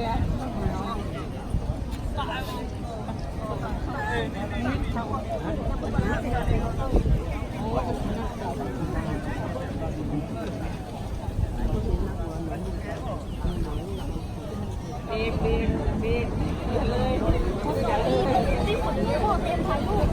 บีบบีบบีบย่เลยอย่าเลยที่ผมไม่พอเต็มถ่ายรูป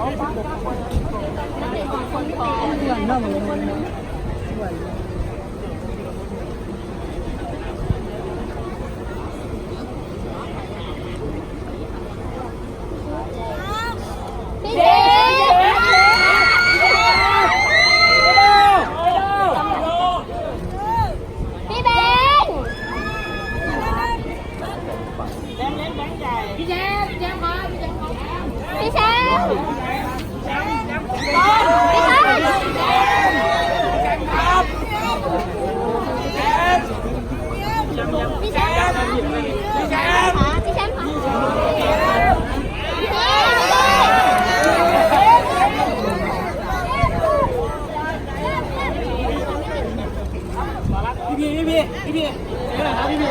好的好的好的好的好的好的好好好好好好好好。 พี่พี่พี่พี่เจ๊หน่อยครับพี่พี่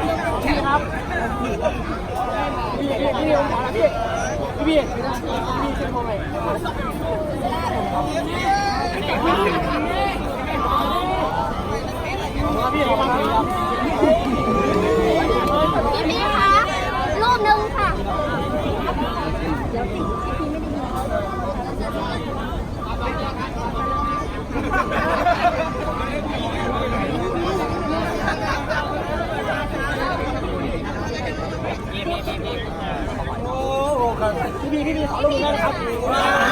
พี่ครับพี่พี่พี่พี่ผมขอละพี่พี่พี่พี่เชิญผมไปพี่ขอบคุณครับพี่พี่คะรูปหนึ่งค่ะเดี๋ยวพี่พี่ไม่ได้ยิน 你好，大家好。